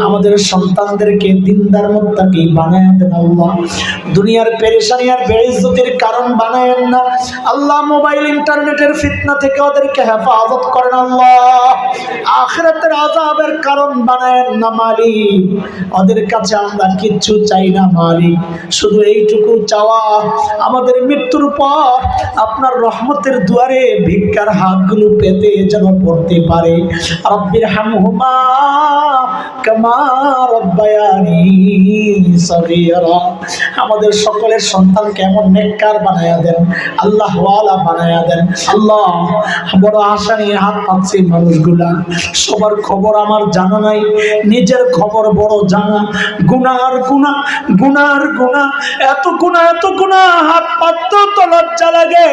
আমাদের সন্তানদেরকে দিনদার মুত্তাকি বানায় দেন আল্লাহ। দুনিয়ার পেরেশানি আর বেইজ্জতির কারণ বানায়েন না। আল্লাহ মোবাইল, ইন্টারনেটের ফিতনা থেকে ওদেরকে হেফাজত করেন আল্লাহ। আখিরাতের আযাবের কারণ বানায়েন না মালিক। ওদের কাছে আমরা কিচ্ছু চাই না মালিক। শুধু এইটুকু চাওয়া। আমাদের মৃত্যুর পর আপনার রহমতের দুয়ারে ভিক্ষার হাতগুলো পেতে যেন পড়তে পারে। রব্বির হামহুমা আমাদের সকলের সন্তান কেমন নেককার বানায়া দেন, আল্লাহ বানায়া দেন। আল্লাহ, বড় আশা নিয়ে হাত পাচ্ছে মানুষগুলা। সবার খবর আমার জানা নাই, নিজের খবর বড় জানা। গুনার গুণা গুনার গুণা, এত গুণা এত গুণা, হাত পাততে তো লজ্জা লাগে।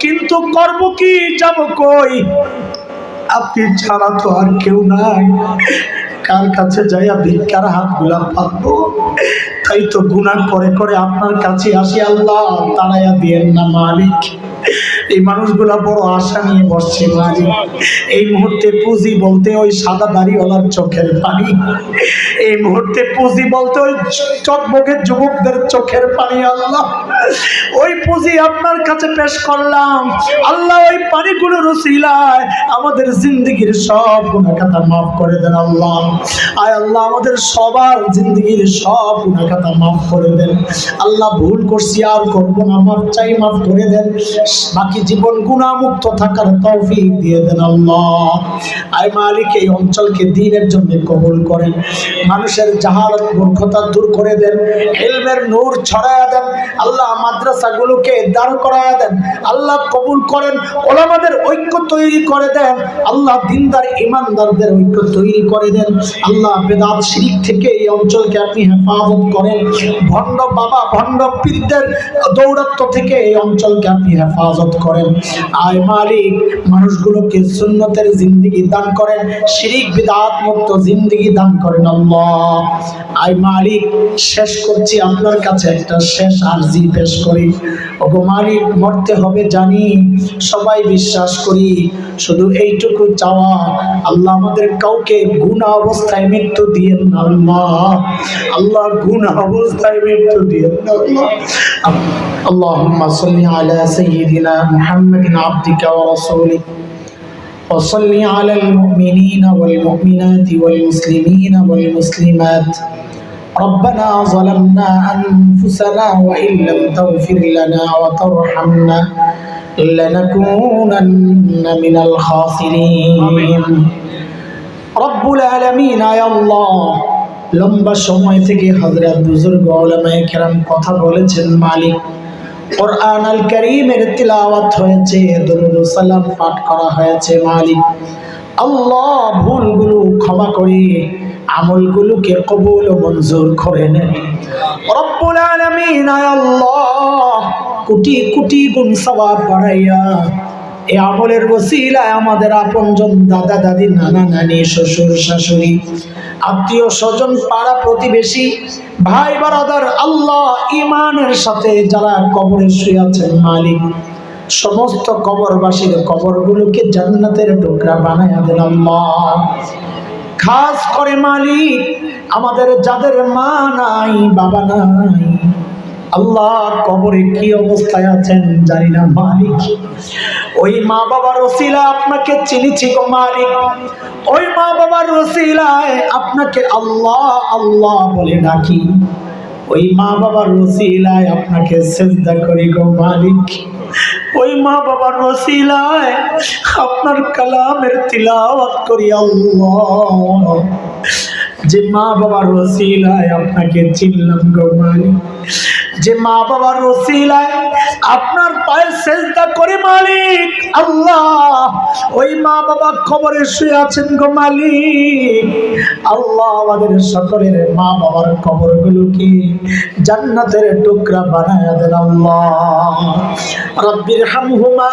কিন্তু করব কি, যাব কই? আপনি ছাড়া তো আর কেউ নাই। কার কাছে যাইয়া ভিক্ষার হাতগুলা পাতবো? তাই তো গুণা করে করে আপনার কাছে আসি, আল্লাহ। তারাইয়া দিয়েন না মালিক। এই মানুষগুলা বড় আশা নিয়ে বসছে মালিক এই মুহূর্তে পুঁজি বলতে ওই সাদা দাড়িওয়ালার চোখের পানি। এই মুহূর্তে পুঁজি বলতে ওই চকবকের যুবকদের চোখের পানি, আল্লাহ। ওই পুঁজি আপনার কাছে পেশ করলাম। আল্লাহ, ওই পানিগুলো রসিলায় আমাদের জিন্দগির সব গুণাখাতা মাফ করে দেন, আল্লাহ। আয় আল্লাহ, আমাদের সবার জিন্দগির সব গুণাখাতা মাফ করে দেন। আল্লাহ, ভুল করছি, আর করব না। মাফ চাই, মাফ করে দেন। বাকি জীবন গুণামুক্ত থাকার তৌফিক দিয়ে দেন আল্লাহ। আয় মালিক এই অঞ্চলকে দিনের জন্য কবুল করেন। মানুষের জাহালত মূর্খতা দূর করে দেন। এলমের নূর ছড়ায়া দেন। আল্লাহ মাদ্রাসাগুলোকে দাঁড় করায়া দেন। আল্লাহ কবুল করেন। ওলামাদের ঐক্য তৈরি করে দেন। আল্লাহ দিনদার ইমানদারদের ঐক্য তৈরি করে দেন। আল্লাহ বেদাত শিরিক থেকে এই অঞ্চলকে আপনি হেফাজত করেন। ভণ্ড বাবা, ভণ্ড পীরদের দৌরাত্ম থেকে এই অঞ্চলকে আপনি হেফাজত করেন। আয় মালিক, মানুষগুলোকে সুন্নতের জিন্দিগি দান করেন, শিরিক, বিদাত মুক্ত জিন্দিগি দান করেন আল্লাহ। আয় মালিক, শেষ করছি আপনার কাছে একটা শেষ আর্জি পেশ করি। ওগো মালিক, মরতে হবে জানি, সবাই বিশ্বাস করি। শুধু এইটুকু চাওয়া আল্লাহ আমাদের কাউকে গুণা অবস্থায় মৃত্যু দিয়ে না আল্লাহ আল্লাহ গুণা অবস্থায় মৃত্যু দিয়ে না আল্লাহ اللهم صل على سيدنا محمد عبدك ورسولك وصل على المؤمنين والمؤمنات والمسلمين والمسلمات ربنا ظلمنا أنفسنا وإن لم تغفر لنا وترحمنا لنكونن من الخاسرين رب العالمين يا الله লম্বা সময় থেকে হজরত বুজুর্গ ওলামায়ে কেরাম কথা বলেছেন মালিক কোরআন আল করিমের তিলাওয়াত হয়েছে দরুদ সালাম পাঠ করা হয়েছে মালিক আল্লাহ ভুলগুলো ক্ষমা করে আমলগুলোকে কবুল ও মঞ্জুর করে নেন রব্বুল আলামিন আয় আল্লাহ কোটি কোটি গুণ সওয়াব বাড়াইয়া এই আমলের ওসিলায় আমাদের আপনজন দাদা দাদি, নানা নানি, শ্বশুর শাশুড়ি, আত্মীয় স্বজন, পাড়া প্রতিবেশী, ভাই বারাদার আল্লাহ ইমানের সাথে যারা কবরে শুয়ে আছেন মালিক, সমস্ত কবরবাসীর কবরগুলোকে জান্নাতের টুকরা বানাইয়া দেন আল্লাহ। খাস করে মালিক, আমাদের যাদের মা নাই, বাবা নাই আল্লাহ কবরে কি অবস্থায় আছেন জানি না, মালিক। ওই মা বাবার রসিলা আপনাকে চিনিছি গো মালিক। ওই মা বাবার রসিলায় আপনাকে আল্লাহ আল্লাহ বলে ডাকি। ওই মা বাবার রসিলায় আপনাকে সেজদা করি গো মালিক। ওই মা বাবার রসিলায় আপনার কালামের তিলাওয়াত করি আল্লাহ। যে মা বাবার রসিলায় আপনাকে চিনলাম গো মালিক। যে মা বাবার রসিলায় আপনার পায়ে সেজদা করে মালিক, আল্লাহ, ওই মা বাবা খবরে শুয়ে আছেন গো মালিক। আল্লাহ আমাদের সকলের মা বাবার কবরগুলোকে জান্নাতের টুকরা বানায় দেন আল্লাহ। রব্বির হামহুমা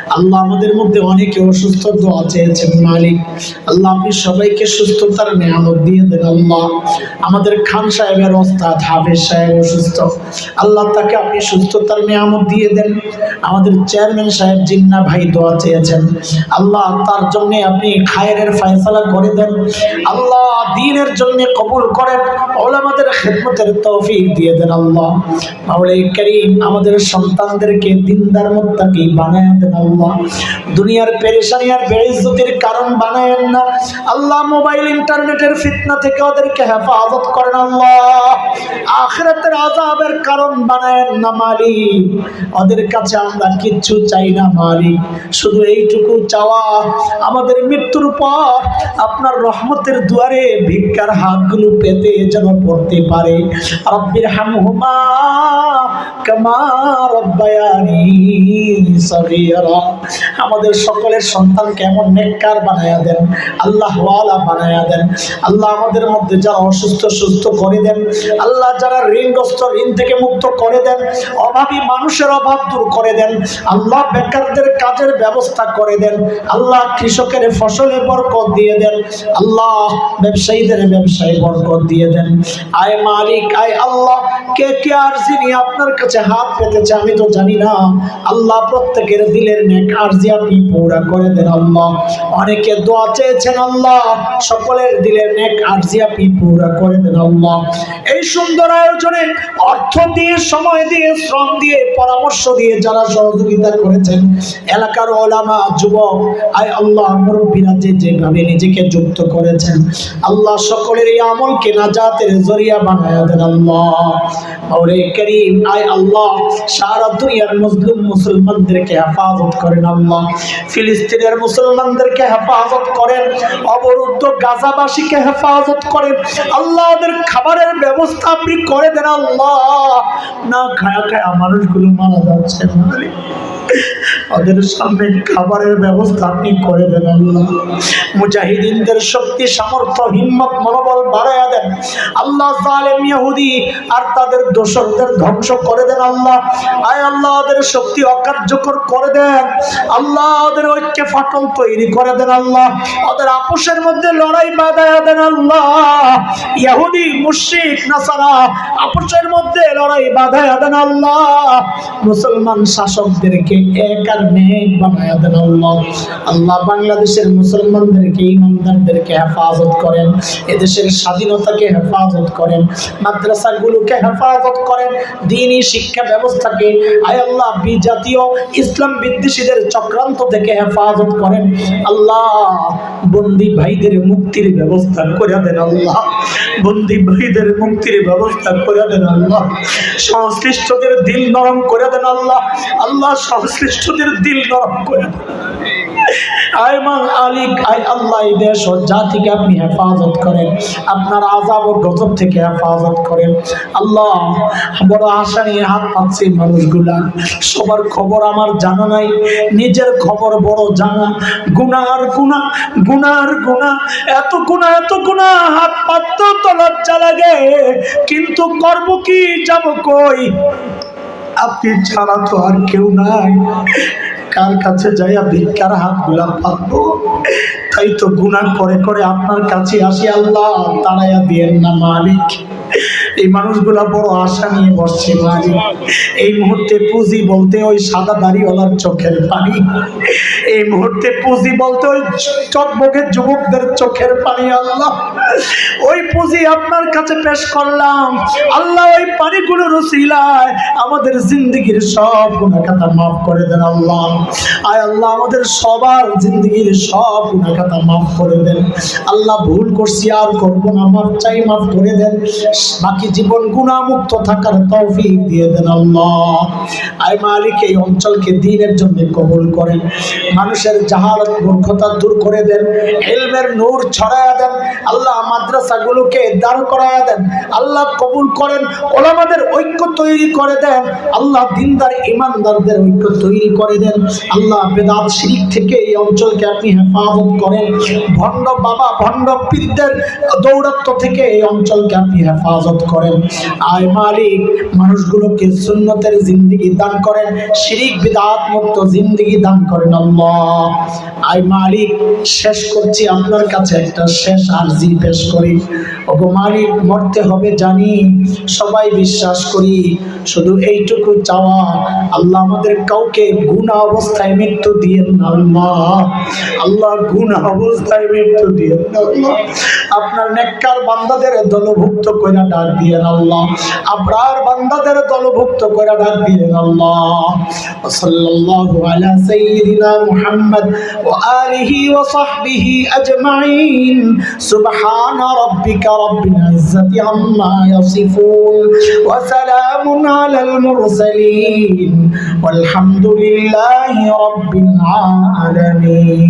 আল্লাহ আমাদের মধ্যে অনেকে অসুস্থ দোয়া চেয়েছেন, মালিক। আল্লাহ, আপনি সবাইকে সুস্থতার নিয়ামত দিয়ে দেন, আল্লাহ। আমাদের খান সাহেবের ওস্তাদ হাফেজ সাহেব অসুস্থ। আল্লাহ তাকে আপনি সুস্থতার নিয়ামত দিয়ে দেন। আমাদের চেয়ারম্যান সাহেব জিন্না ভাই দোয়া চেয়েছেন। আল্লাহ, তার জন্য আপনি খায়ের ফয়সালা করে দেন। আল্লাহ, দিনের জন্য কবুল করেন ওলামাদের খেদমতের তৌফিক দিয়ে দেন, আল্লাহ। আমাদের সন্তানদেরকে দিনদার মুত্তাকি বানায় দেন, আল্লাহ। দুনিয়ার পেরেশানি আর বেইজ্জতির কারণ বানায়েন না। আল্লাহ মোবাইল, ইন্টারনেটের ফিতনা থেকে ওদেরকে হেফাজত করেন আল্লাহ। আখিরাতের আযাবের কারণ বানায়েন না মালিক। ওদের কাছে আমরা কিচ্ছু চাই না মালিক। শুধু এইটুকু চাওয়া। আমাদের মৃত্যুর পর আপনার রহমতের দুয়ারে ভিক্ষার হাতগুলো পেতে যেন পড়তে পারে। রব্বির হামহুমা আমাদের সকলের সন্তান কেমন নেককার বানায়া দেন, আল্লাহ বানায়া দেন। আল্লাহ আমাদের মধ্যে যারা অসুস্থ, সুস্থ করে দেন। আল্লাহ যারা ঋণগ্রস্ত, ঋণ থেকে মুক্ত করে দেন। অভাবী মানুষের অভাব দূর করে দেন। আল্লাহ বেকারদের কাজের ব্যবস্থা করে দেন। আল্লাহ কৃষকের ফসলে বরকত দিয়ে দেন। আল্লাহ ব্যবসায়ীদের ব্যবসায় বরকত দিয়ে দেন। আয় মালিক, আয় আল্লাহ, কে কে আর যিনি আপনার কাছে হাত পেতেছে আমি তো জানি না। আল্লাহ প্রত্যেকের দিলের নেক আরজি আপনি পুরা করে দেন আল্লাহ। অনেকে দোয়া চেয়েছেন আল্লাহ, সকলের দিলের নেক আরজি আপনি পুরা করে দেন আল্লাহ। এই সুন্দর আয়োজনে অর্থ দিয়ে, সময় দিয়ে, শ্রম দিয়ে, পরামর্শ দিয়ে যারা সহযোগিতা করেছেন, এলাকার ওলামা, যুবক, আয় আল্লাহ, মুরব্বীরা যে যেভাবে নিজেকে যুক্ত করেছেন, আল্লাহ সকলের এই আমলকে নাজাতের জরিয়া বানায় দেন আল্লাহ। করিম, আয় আল্লাহ সারা দুনিয়ার মুসলিম মুসলমানদেরকে হেফাজত করেন আল্লাহ। ফিলিস্তিনের মুসলমানদেরকে হেফাজত করেন। অবরুদ্ধ গাজাবাসীকে হেফাজত করেন। আল্লাহ ওদের খাবারের ব্যবস্থা আপনি করে দেন আল্লাহ। না খায়া খায়া মানুষগুলো মারা যাচ্ছে ওদের সামনে খাবারের ব্যবস্থা আপনি করে দেন আল্লাহ। মুজাহিদিনদের শক্তি, সামর্থ্য, হিম্মত, মনোবল বাড়াইয়া দেন। আল্লাহ জালেম ইহুদি আর তাদের দোষকদের ধ্বংস করে দেন। আল্লাহ, আয় আল্লাহ, ওদের শক্তি অকার্যকর করে দেন। আল্লাহ, ওদের ঐক্যে ফাটল তৈরি করে দেন, আল্লাহ। ওদের আপোষের মধ্যে লড়াই বাঁধাইয়া দেন, আল্লাহ। ইহুদি মুশরিক, নাসারা আপোষের মধ্যে লড়াই বাঁধাইয়া দেন, আল্লাহ। মুসলমান শাসকদেরকে এক আর নেক বানায়া দেন, আল্লাহ। আল্লাহ বাংলাদেশের মুসলমানদেরকে, ইমানদারদেরকে হেফাজত করেন। এদেশের স্বাধীনতাকে হেফাজত করেন। মাদ্রাসাগুলোকে হেফাজত করেন। দিনই শিক্ষা ব্যবস্থাকে আয় আল্লাহ বিজাতীয় ইসলাম বিদ্বেষীদের চক্রান্ত থেকে হেফাজত করেন। আল্লাহ বন্দি ভাইদের মুক্তির ব্যবস্থা করে দেন আল্লাহ। বন্দি ভাইদের মুক্তির ব্যবস্থা করে দেন আল্লাহ। সংশ্লিষ্টদের দিল নরম করে দেন আল্লাহ। আল্লাহ সংশ্লিষ্টদের দিল নরম করে দেন। সবার খবর আমার জানা নাই, নিজের খবর বড় জানা। গুনার গুণা গুনার গুণা, এত গুণা এত গুণা, হাত পাততেও তো লজ্জা লাগে কিন্তু করব কি, যাব কই? আপনি ছাড়া তো আর কেউ নাই। কার কাছে যাইয়া ভিক্ষার হাতগুলা পাতবো? তাই তো গুনাহ করে করে আপনার কাছে আসি, আল্লাহ তাড়াইয়া দিয়েন না মালিক। এই মানুষগুলা বড় আশা নিয়ে বসছে, মালিক। এই মুহূর্তে পুঁজি বলতে ওই সাদা দাড়িওয়ালার চোখের পানি। এই মুহূর্তে পুঁজি বলতে ওই চকবকের যুবকদের চোখের পানি, আল্লাহ। ওই পুঁজি আপনার কাছে পেশ করলাম। আল্লাহ আমাদের জিন্দগির সব গুণাখাতা মাফ করে দেন আল্লাহ। আয় আল্লাহ, আমাদের সবার জিন্দগির সব গুণাখাতা মাফ করে দেন। আল্লাহ, ভুল করছি, আর করব না মাফ চাই মাফ করে দেন। বাকি জীবন গুণামুক্ত থাকার তৌফিক দিয়ে দেন আল্লাহ। আয় মালিক, এই অঞ্চলকে দিনের জন্য কবুল করেন। মানুষের জাহালত, মূর্খতা দূর করে দেন। এলমের নূর ছড়ায়া দেন। আল্লাহ, মাদ্রাসাগুলোকে দাঁড় করায়া দেন। আল্লাহ, কবুল করেন। ওলামাদের ঐক্য তৈরি করে দেন। আল্লাহ দিনদার, ইমানদারদের ঐক্য তৈরি করে দেন। আল্লাহ বেদাত শিরিক থেকে এই অঞ্চলকে আপনি হেফাজত করেন। ভণ্ড বাবা, ভণ্ড পীরদের দৌরত্ব থেকে এই অঞ্চলকে আপনি হেফাজত করেন। আয় মালিক, মানুষগুলোকে সুন্নতের জিন্দিগি দান করেন, শিরিক বিদাত মুক্ত জিন্দিগি দান করেন আল্লাহ। আয় মালিক, শেষ করছি আপনার কাছে একটা শেষ আরজি পেশ করি। ওগো মালিক, মরতে হবে জানি। সবাই বিশ্বাস করি। শুধু এইটুকু চাওয়া। আল্লাহ আমাদের কাউকে গুণা অবস্থায় মৃত্যু দিয়ে আল্লাহ। আল্লাহ গুণা অবস্থায় মৃত্যু দিয়ে আপনার নেককার বান্দাদের দলভুক্ত করে ডাক দিয়ে আল্লাহ। আপনার বান্দাদের দলভুক্ত করে ডাক দিয়ে আল্লাহ। সাল্লাল্লাহু আলা সাইয়্যিদিনা মুহাম্মদ ওয়া আলিহি ওয়া সাহবিহি আজমাইন। সুবহানা রাব্বিকা রাব্বিল ইজ্জাতি আম্মা ইয়াসিফুন। ওয়া সালামুন على المرسلين والحمد لله رب العالمين.